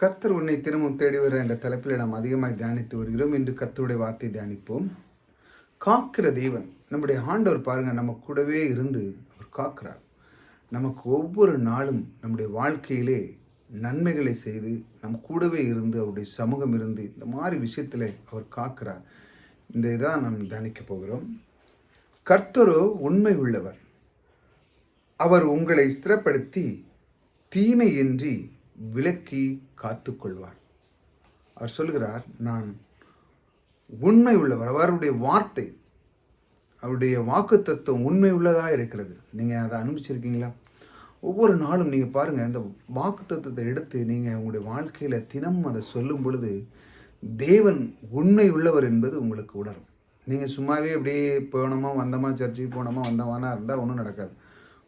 கர்த்தர் உன்னை தினமும் தேடி வர என்ற தலைப்பில் நாம் அதிகமாக தியானித்து வருகிறோம். இன்று கர்த்தருடைய வார்த்தை தியானிப்போம். காக்கிற தெய்வன் நம்முடைய ஆண்டவர் பாருங்க நம்ம கூடவே இருந்து அவர் காக்கிறார். நமக்கு ஒவ்வொரு நாளும் நம்முடைய வாழ்க்கையிலே நன்மைகளை செய்து நம் கூடவே இருந்து அவருடைய சமூகம் இருந்து இந்த மாதிரி விஷயத்தில் அவர் காக்கிறார். இந்த இதான் நாம் தியானிக்க போகிறோம். கர்த்தரோ உண்மை உள்ளவர். அவர் உங்களை ஸ்திரப்படுத்தி தீமையின்றி விலக்கி காத்துக்கொள்வார். அவர் சொல்கிறார் நான் உண்மை உள்ளவர். அவருடைய வார்த்தை அவருடைய வாக்கு தத்துவம் உண்மை உள்ளதாக இருக்கிறது. நீங்கள் அதை அனுபவிச்சிருக்கீங்களா? ஒவ்வொரு நாளும் நீங்கள் பாருங்கள் இந்த வாக்கு தத்துவத்தை எடுத்து நீங்கள் உங்களுடைய வாழ்க்கையில் தினம் அதை சொல்லும் பொழுது தேவன் உண்மை உள்ளவர் என்பது உங்களுக்கு உணரும். நீங்கள் சும்மாவே அப்படியே போனோமா வந்தோமா சர்ச்சுக்கு போனோமா வந்தோமானா இருந்தால் ஒன்றும் நடக்காது.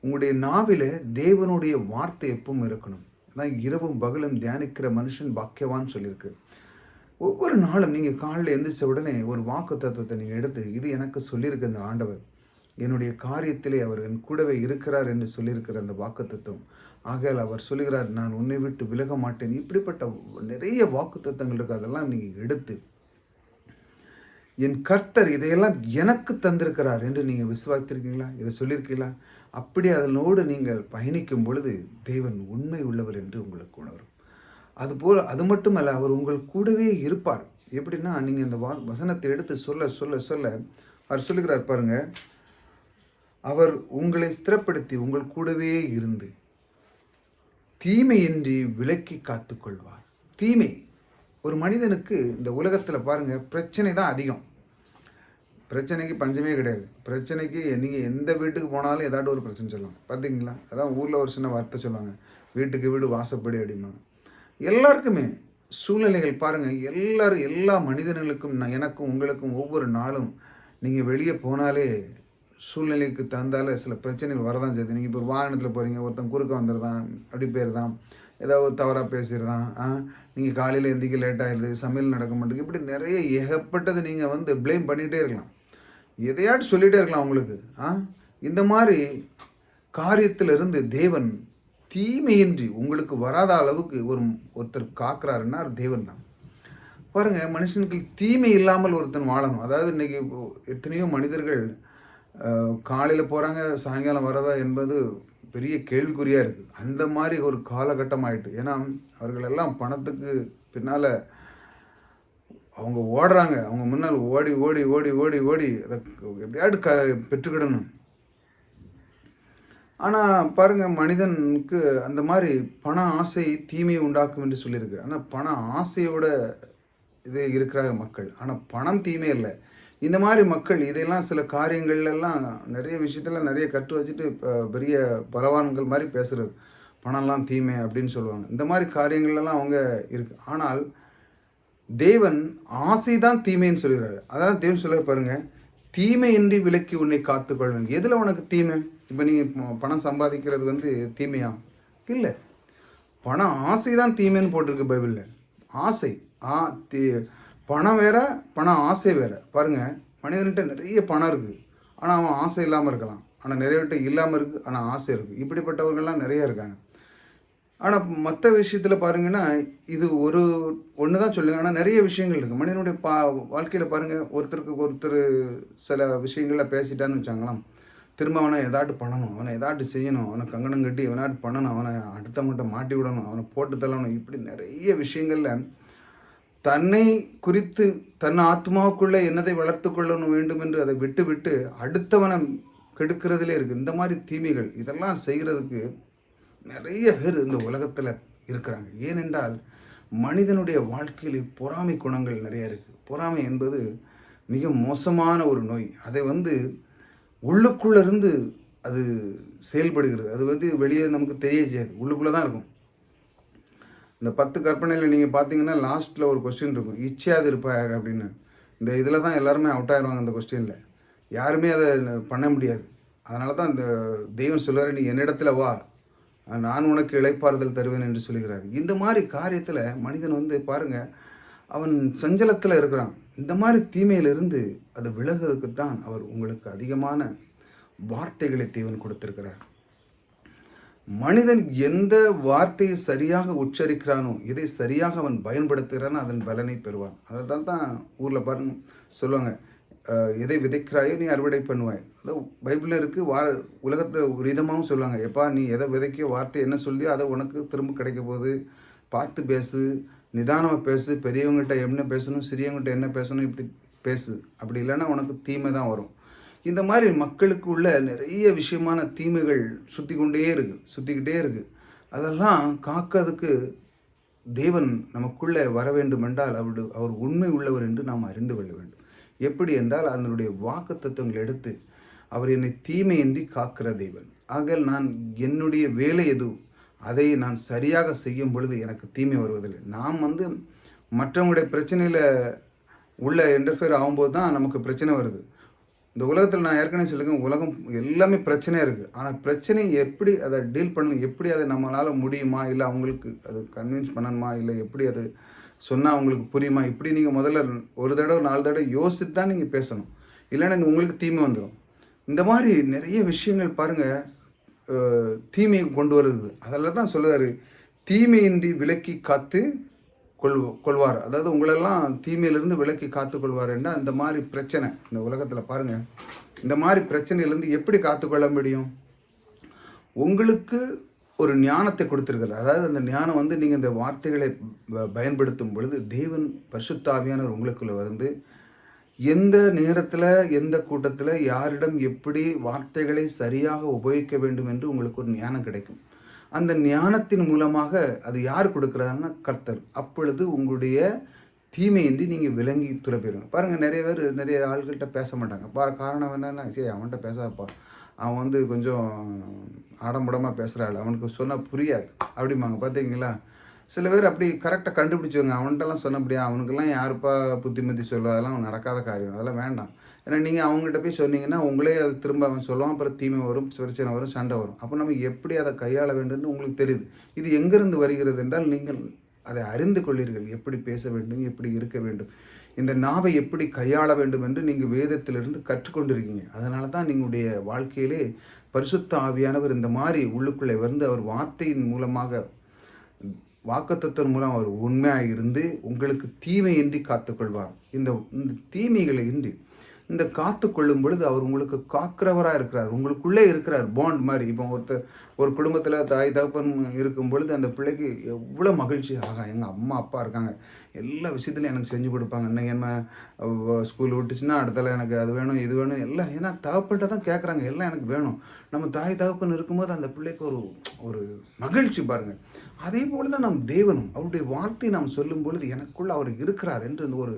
உங்களுடைய நாவில தேவனுடைய வார்த்தை எப்பவும் இருக்கணும். தான் இரவும் பகலும் தியானிக்கிற மனுஷன் பாக்கியவான்னு சொல்லியிருக்கு. ஒவ்வொரு நாளும் நீங்கள் காலையில் எழுந்திரிச்ச உடனே ஒரு வாக்கு தத்துவத்தை நீங்கள் எடுத்து இது எனக்கு சொல்லியிருக்கு இந்த ஆண்டவர். என்னுடைய காரியத்திலே அவர் என் கூடவே இருக்கிறார் என்று சொல்லியிருக்கிற அந்த வாக்கு தத்துவம். ஆகையால் அவர் சொல்லுகிறார் நான் உன்னை விட்டு விலக மாட்டேன். இப்படிப்பட்ட நிறைய வாக்கு தத்துவங்கள் இருக்குது அதெல்லாம் நீங்கள் எடுத்து என் கர்த்தர் இதையெல்லாம் எனக்கு தந்திருக்கிறார் என்று நீங்கள் விசுவாத்திருக்கீங்களா இதை சொல்லியிருக்கீங்களா? அப்படி அதனோடு நீங்கள் பயணிக்கும் பொழுது தேவன் உண்மை உள்ளவர் என்று உங்களுக்கு உணரும். அதுபோல் அது மட்டுமல்ல அவர் உங்கள் கூடவே இருப்பார். எப்படின்னா நீங்கள் இந்த வா வசனத்தை எடுத்து சொல்ல சொல்ல சொல்ல அவர் சொல்லுகிறார் பாருங்கள் அவர் உங்களை ஸ்திரப்படுத்தி உங்கள் கூடவே இருந்து தீமையின்றி விலக்கி காத்துக்கொள்வார். தீமை. ஒரு மனிதனுக்கு இந்த உலகத்தில் பாருங்கள் பிரச்சனை தான் அதிகம். பிரச்சனைக்கு பஞ்சமே கிடையாது. பிரச்சனைக்கு நீங்கள் எந்த வீட்டுக்கு போனாலும் ஏதாட்டும் ஒரு பிரச்சனை சொல்லுவாங்க பார்த்தீங்களா அதான் ஊரில் ஒரு சின்ன வார்த்தை சொல்லுவாங்க. வீட்டுக்கு வீடு வாசப்படி அப்படிம்பாங்க. எல்லாருக்குமே சூழ்நிலைகள் பாருங்கள் எல்லாரும் எல்லா மனிதர்களுக்கும் நான் எனக்கும் உங்களுக்கும் ஒவ்வொரு நாளும் நீங்கள் வெளியே போனாலே சூழ்நிலைக்கு தந்தால சில பிரச்சனைகள் வரதான் செய்யுது. நீங்கள் இப்போ வாகனத்தில் போகிறீங்க ஒருத்தன் குறுக்க வந்துடுதான் அப்படி போயிருதான் ஏதாவது தவறாக பேசிடுறான். ஆ நீங்கள் காலையில் எந்திரிக்க லேட் ஆயிடுது சமையல் நடக்க மாட்டேங்குது. இப்படி நிறைய ஏகப்பட்டதை நீங்கள் வந்து ப்ளேம் பண்ணிகிட்டே இருக்கலாம். எதையாட்டு சொல்லிகிட்டே இருக்கலாம் உங்களுக்கு. ஆ இந்த மாதிரி காரியத்திலிருந்து தேவன் தீமையின்றி உங்களுக்கு வராத அளவுக்கு ஒரு ஒருத்தர் காக்கிறாருன்னா அது தேவன் தான். பாருங்கள் மனுஷனுக்கு தீமை இல்லாமல் ஒருத்தன் வாழணும். அதாவது இன்றைக்கி எத்தனையோ மனிதர்கள் காலையில் போகிறாங்க சாயங்காலம் வரதா என்பது பெரிய கேள்விக்குறியாக இருக்குது அந்த மாதிரி ஒரு காலகட்டம் ஆயிட்டு ஏன்னா அவர்கள் எல்லாம் பணத்துக்கு பின்னால் அவங்க ஓடுறாங்க. அவங்க முன்னால் ஓடி ஓடி ஓடி ஓடி ஓடி அதை எப்படியாவது க பெற்றுக்கிடணும். ஆனால் பாருங்கள் மனிதனுக்கு அந்த மாதிரி பண ஆசை தீமையை உண்டாக்கும் என்று சொல்லியிருக்கு. ஆனால் பண ஆசையோட இது இருக்கிறாங்க மக்கள். ஆனால் பணம் தீமை இல்லை இந்த மாதிரி மக்கள் இதையெல்லாம் சில காரியங்கள்லாம் நிறைய விஷயத்தில் நிறைய கற்று வச்சுட்டு இப்போ பெரிய பலவான்கள் மாதிரி பேசுகிறது பணம்லாம் தீமை அப்படின்னு சொல்லுவாங்க. இந்த மாதிரி காரியங்கள்லாம் அவங்க இருக்கு. ஆனால் தேவன் ஆசை தான் தீமைன்னு சொல்கிறாரு. அதான் தேவன் சொல்ல பாருங்க தீமையின்றி விலக்கி உன்னை காத்துக்கொள்வேன். எதில் உனக்கு தீமை? இப்போ நீங்கள் பணம் சம்பாதிக்கிறது வந்து தீமையா? இல்லை. பணம் ஆசை தான் தீமைன்னு போட்டிருக்கு பைபிளில். ஆசை. ஆ தீ பணம் வேறு பணம் ஆசை வேறு. பாருங்கள் மனிதன்கிட்ட நிறைய பணம் இருக்குது ஆனால் அவன் ஆசை இல்லாமல் இருக்கலாம். ஆனால் நிறையவிட்ட இல்லாமல் இருக்குது ஆனால் ஆசை இருக்குது இப்படிப்பட்டவர்கள்லாம் நிறைய இருக்காங்க. ஆனால் மற்ற விஷயத்தில் பாருங்கன்னா இது ஒரு ஒன்று தான் சொல்லுங்க. ஆனால் நிறைய விஷயங்கள் இருக்குது மனிதனுடைய பா வாழ்க்கையில் பாருங்கள் ஒருத்தருக்கு ஒருத்தர் சில விஷயங்களில் பேசிட்டான்னு வச்சாங்களாம். திரும்ப அவனை எதாட்டு பண்ணணும். அவனை எதாட்டு செய்யணும். அவனை கங்கணம் கட்டி எவனாட்டு பண்ணணும். அவனை அடுத்தவங்கள்ட்ட மாட்டி விடணும். அவனை போட்டு தள்ளணும். இப்படி நிறைய விஷயங்களில் தன்னை குறித்து தன் ஆத்மாவுக்குள்ளே என்னதை வளர்த்து கொள்ளணும் வேண்டும் என்று அதை விட்டுவிட்டு அடுத்தவனம் அடுத்தவனை கெடுக்கிறதுலே இருக்குது இந்த மாதிரி தீமைகள் இதெல்லாம் செய்கிறதுக்கு நிறைய பேர் இந்த உலகத்தில் இருக்கிறாங்க. ஏனென்றால் மனிதனுடைய வாழ்க்கையில் பொறாமை குணங்கள் நிறைய இருக்குது பொறாமை என்பது மிக மோசமான ஒரு நோய். அதை வந்து உள்ளுக்குள்ளேருந்து அது செயல்படுகிறது. அது வந்து வெளியே நமக்கு தெரிய செய்யாது. உள்ளுக்குள்ளே தான் இருக்கும். இந்த பத்து கற்பனையில் நீங்கள் பார்த்தீங்கன்னா லாஸ்ட்டில் ஒரு கொஸ்டின் இருக்கும். இச்சையாது இருப்பார் அப்படின்னு. இந்த இதில் தான் எல்லாருமே அவுட் ஆயிடுவாங்க அந்த கொஸ்டினில் யாருமே அதை பண்ண முடியாது. அதனால தான் இந்த தெய்வம் சொல்லுவார் நீ என்னிடத்துல வா. நான் உனக்கு இழைப்பாறுதல் தருவேன் என்று சொல்கிறார் இந்த மாதிரி காரியத்தில் மனிதன் வந்து பாருங்கள் அவன் சஞ்சலத்தில் இருக்கிறான். இந்த மாதிரி தீமையிலிருந்து அது விலகுவதற்கு தான் அவர் உங்களுக்கு அதிகமான வார்த்தைகளை தேவன் கொடுத்திருக்கிறார். மனிதன் எந்த வார்த்தையை சரியாக உச்சரிக்கிறானோ இதை சரியாக அவன் பயன்படுத்துகிறானோ அதன் பலனை பெறுவான். அதை தான் தான் ஊரில் பாருங்க சொல்லுவாங்க எதை விதைக்கிறாயோ நீ அறுவடை பண்ணுவாய். அதாவது பைபிளில் இருக்குது வா உலகத்தில் ஒரு விதமாகவும் சொல்லுவாங்க எப்பா நீ எதை விதைக்கியோ வார்த்தை என்ன சொல்லியோ அதை உனக்கு திரும்ப கிடைக்க போகுது. பார்த்து பேசு நிதானமாக பேசு பெரியவங்ககிட்ட என்ன பேசணும் சிறியவங்ககிட்ட என்ன பேசணும் இப்படி பேசு. அப்படி இல்லைன்னா உனக்கு தீமை தான் வரும். இந்த மாதிரி மக்களுக்கு உள்ள நிறைய விஷயமான தீமைகள் சுற்றி கொண்டே இருக்கு சுற்றிக்கிட்டே இருக்கு. அதெல்லாம் காக்கிறதுக்கு தேவன் நமக்குள்ளே வர வேண்டும் என்றால் அவர் அவர் உண்மை உள்ளவர் என்று நாம் அறிந்து கொள்ள வேண்டும். எப்படி என்றால் அதனுடைய வாக்கு தத்துவங்களை எடுத்து அவர் என்னை தீமையின்றி காக்கிற தேவன். ஆக நான் என்னுடைய வேலை எது? அதை நான் சரியாக செய்யும் பொழுது எனக்கு தீமை வருவதில்லை. நாம் வந்து மற்றவங்களுடைய பிரச்சனையில் உள்ள இன்டர்ஃபியர் ஆகும்போது தான் நமக்கு பிரச்சனை வருது. இந்த உலகத்தில் நான் ஏற்கனவே சொல்லியிருக்கேன் உலகம் எல்லாமே பிரச்சனையாக இருக்குது ஆனால் பிரச்சனை எப்படி அதை டீல் பண்ணணும் எப்படி அதை நம்மளால் முடியுமா இல்லை அவங்களுக்கு அது கன்வின்ஸ் பண்ணணுமா இல்லை எப்படி அது சொன்னால் அவங்களுக்கு புரியுமா இப்படி நீங்கள் முதல்ல ஒரு தடவை நாலு தடவை யோசித்து தான் நீங்கள் பேசணும். இல்லைன்னா உங்களுக்கு தீமை வந்துடும் இந்த மாதிரி நிறைய விஷயங்கள் பாருங்கள் தீமையை கொண்டு வருது. அதில் தான் சொல்லுறாரு தீமையின்றி விலக்கி காத்து கொள் கொள்வார். அதாவது உங்களெல்லாம் தீமையிலிருந்து விலக்கி காத்துக்கொள்வார் என்ன இந்த மாதிரி பிரச்சனை. இந்த உலகத்தில் பாருங்கள் இந்த மாதிரி பிரச்சனையிலேருந்து எப்படி காத்துக்கொள்ள முடியும்? உங்களுக்கு ஒரு ஞானத்தை கொடுத்துருக்கிறார். அதாவது அந்த ஞானம் வந்து நீங்கள் இந்த வார்த்தைகளை ப- பயன்படுத்தும் பொழுது தேவன் பரிசுத்தாவியானவர் உங்களுக்குள்ளே வந்து எந்த நேரத்தில் எந்த கூட்டத்தில் யாரிடம் எப்படி வார்த்தைகளை சரியாக உபயோகிக்க வேண்டும் என்று உங்களுக்கு ஒரு ஞானம் கிடைக்கும். அந்த ஞானத்தின் மூலமாக அது யார் கொடுக்குறாருன்னா கர்த்தர். அப்பொழுது உங்களுடைய தீமையின்றி நீங்கள் விளங்கி துறப்பிடுங்க பாருங்கள் நிறைய பேர் நிறைய ஆள்கள்கிட்ட பேச மாட்டாங்க. பா காரணம் என்னென்னா சரி அவன்கிட்ட பேசாதப்பா. அவன் வந்து கொஞ்சம் ஆடம்படமாக பேசுகிறாள் அவனுக்கு சொன்னால் புரியாது. அப்படிம்பாங்க. பார்த்தீங்களா சில பேர் அப்படி கரெக்டாக கண்டுபிடிச்சவங்க அவன்கிட்டலாம் சொன்ன முடியாது அவனுக்கெல்லாம் யாருப்பா புத்திமதி சொல்லுவா? அதெல்லாம் நடக்காத காரியம். அதெல்லாம் வேண்டாம். ஏன்னா நீங்கள் அவங்ககிட்ட போய் சொன்னீங்கன்னா உங்களே அது திரும்ப அவன் சொல்லுவான் அப்புறம் தீமை வரும் பிரச்சனை வரும் சண்டை வரும். அப்போ நம்ம எப்படி அதை கையாள வேண்டும்னு உங்களுக்கு தெரியுது. இது எங்கேருந்து வருகிறது என்றால் நீங்கள் அதை அறிந்து கொள்ளீர்கள். எப்படி பேச வேண்டும் எப்படி இருக்க வேண்டும் இந்த நாவை எப்படி கையாள வேண்டும் என்று நீங்கள் வேதத்திலிருந்து கற்றுக்கொண்டிருக்கீங்க. அதனால தான் நீங்களுடைய வாழ்க்கையிலே பரிசுத்த ஆவியானவர் இந்த மாதிரி உள்ளுக்குள்ளே வந்து அவர் வார்த்தையின் மூலமாக வாக்குத்தத்தின் மூலம் அவர் உண்மையாக இருந்து உங்களுக்கு தீமையின்றி காத்துக்கொள்வார். இந்த இந்த தீமைகளை இன்றி இந்த காத்து கொள்ளும் பொழுது அவர் உங்களுக்கு காக்கிறவராக இருக்கிறார். உங்களுக்குள்ளே இருக்கிறார். பாண்ட் மாதிரி. இப்போ ஒருத்தர் ஒரு குடும்பத்தில் தாய் தகப்பன் இருக்கும் பொழுது அந்த பிள்ளைக்கு எவ்வளோ மகிழ்ச்சி. ஆகா எங்கள் அம்மா அப்பா இருக்காங்க. எல்லா விஷயத்துலையும் எனக்கு செஞ்சு கொடுப்பாங்க. இன்னைக்கு என்ன ஸ்கூல் விட்டுச்சுன்னா அடுத்தால எனக்கு அது வேணும் இது வேணும் எல்லாம். ஏன்னா தகப்பன்ட்ட தான் கேட்குறாங்க எல்லாம் எனக்கு வேணும். நம்ம தாய் தகப்பன் இருக்கும்போது அந்த பிள்ளைக்கு ஒரு ஒரு மகிழ்ச்சி பாருங்கள் அதே போல தான் நம் தேவனும் அவருடைய வார்த்தை நாம் சொல்லும் பொழுது எனக்குள்ள அவர் இருக்கிறார் என்று ஒரு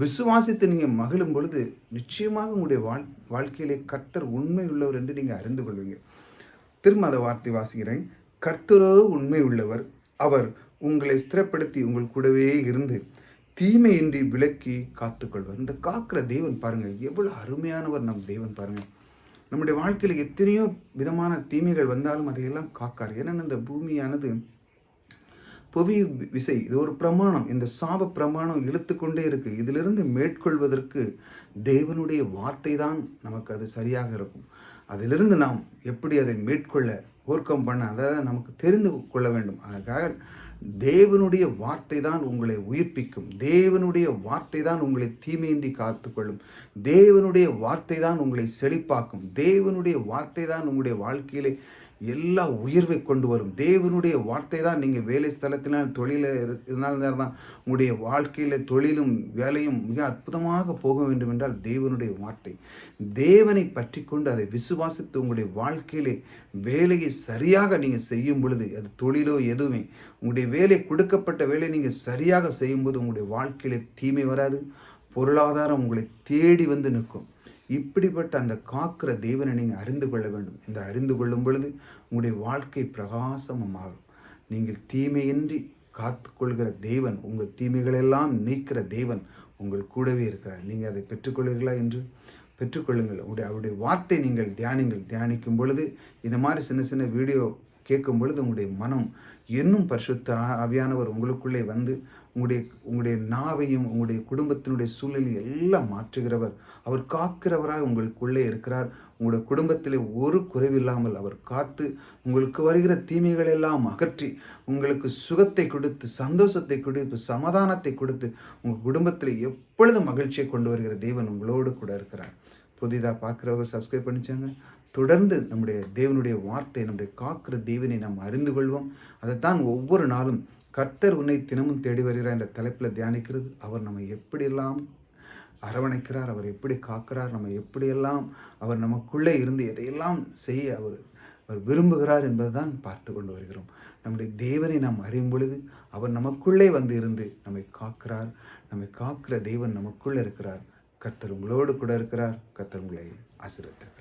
விசுவாசித்து நீங்கள் மகிழும் பொழுது நிச்சயமாக உங்களுடைய வாழ் வாழ்க்கையிலே கர்த்தர் உண்மை உள்ளவர் என்று நீங்கள் அறிந்து கொள்வீங்க. திரும்ப அதை வார்த்தை வாசிக்கிறேன். கர்த்தரோ உண்மை உள்ளவர் அவர் உங்களை ஸ்திரப்படுத்தி உங்கள் கூடவே இருந்து தீமையின்றி விலக்கி காத்துக்கொள்வார். இந்த காக்கிற தேவன் பாருங்கள் எவ்வளவு அருமையானவர் நம் தேவன் பாருங்கள் நம்முடைய வாழ்க்கையில் எத்தனையோ விதமான தீமைகள் வந்தாலும் அதையெல்லாம் காக்கார். ஏன்னா இந்த பூமியானது புவி விசை இது ஒரு பிரமாணம். இந்த சாப பிரமாணம் இழுத்துக்கொண்டே இருக்குது இருக்கு. இதிலிருந்து மேற்கொள்வதற்கு தேவனுடைய வார்த்தை தான் நமக்கு அது சரியாக இருக்கும். அதிலிருந்து நாம் எப்படி அதை மேற்கொள்ள ஓர்க்கம் பண்ண அதாவது நமக்கு தெரிந்து கொள்ள வேண்டும். அதுக்காக தேவனுடைய வார்த்தை தான் உங்களை உயிர்ப்பிக்கும். தேவனுடைய வார்த்தை தான் உங்களை தீமையின்றி காத்துக்கொள்ளும். தேவனுடைய வார்த்தை தான் உங்களை செழிப்பாக்கும். தேவனுடைய வார்த்தை தான் உங்களுடைய வாழ்க்கையிலே எல்லா உயர்வை கொண்டு வரும். தேவனுடைய வார்த்தை தான் நீங்கள் வேலை ஸ்தலத்தினால் தொழில இருந்தாலும் தான் உங்களுடைய வாழ்க்கையில் தொழிலும் வேலையும் மிக அற்புதமாக போக வேண்டும் என்றால் தேவனுடைய வார்த்தை. தேவனை பற்றி கொண்டு அதை விசுவாசித்து உங்களுடைய வாழ்க்கையிலே வேலையை சரியாக நீங்கள் செய்யும் பொழுது அது தொழிலோ எதுவுமே உங்களுடைய வேலை கொடுக்கப்பட்ட வேலையை நீங்கள் சரியாக செய்யும்போது உங்களுடைய வாழ்க்கையிலே தீமை வராது. பொருளாதாரம் உங்களை தேடி வந்து நிற்கும். இப்படிப்பட்ட அந்த காக்கிற தேவனை நீங்கள் அறிந்து கொள்ள வேண்டும். இந்த அறிந்து கொள்ளும் பொழுது உங்களுடைய வாழ்க்கை பிரகாசமமாகும். நீங்கள் தீமையின்றி காத்துக்கொள்கிற தேவன் உங்கள் தீமைகளெல்லாம் நீக்கிற தேவன் உங்கள் கூடவே இருக்கிறார். நீங்கள் அதை பெற்றுக்கொள்வீர்களா என்று? பெற்றுக்கொள்ளுங்கள். உங்களுடைய அவருடைய வார்த்தை நீங்கள் தியானிங்கள். தியானிக்கும் பொழுது இந்த மாதிரி சின்ன சின்ன வீடியோ கேட்கும் பொழுது உங்களுடைய மனம் இன்னும் பரிசுத்த ஆவியானவர் உங்களுக்குள்ளே வந்து உங்களுடைய உங்களுடைய நாவையும் உங்களுடைய குடும்பத்தினுடைய சூழலையும் எல்லாம் மாற்றுகிறவர். அவர் காக்கிறவராக உங்களுக்குள்ளே இருக்கிறார். உங்களுடைய குடும்பத்திலே ஒரு குறைவில்லாமல் அவர் காத்து உங்களுக்கு வருகிற தீமைகள் எல்லாம் அகற்றி உங்களுக்கு சுகத்தை கொடுத்து சந்தோஷத்தை கொடுத்து சமாதானத்தை கொடுத்து உங்கள் குடும்பத்தில் எப்பொழுதும் மகிழ்ச்சியை கொண்டு வருகிற தேவன் உங்களோடு கூட இருக்கிறார். புதிதாக பார்க்குறவங்க சப்ஸ்கிரைப் பண்ணிச்சாங்க? தொடர்ந்து நம்முடைய தேவனுடைய வார்த்தை நம்முடைய காக்கிற தேவனை நாம் அறிந்து கொள்வோம். அதைத்தான் ஒவ்வொரு நாளும் கர்த்தர் உன்னை தினமும் தேடி வருகிறார் என்ற தலைப்பில் தியானிக்கிறது. அவர் நம்மை எப்படியெல்லாம் அரவணைக்கிறார் அவர் எப்படி காக்கிறார் நம்ம எப்படியெல்லாம் அவர் நமக்குள்ளே இருந்து எதையெல்லாம் செய்ய அவர் அவர் விரும்புகிறார் என்பதுதான் பார்த்து கொண்டு வருகிறோம். நம்முடைய தேவனை நாம் அறியும் பொழுது அவர் நமக்குள்ளே வந்து இருந்து நம்மை காக்கிறார். நம்மை காக்கிற தேவன் நமக்குள்ளே இருக்கிறார். கர்த்தர் உங்களோடு கூட இருக்கிறார். கர்த்தர் உங்களை ஆசீர்வதிக்கிறார்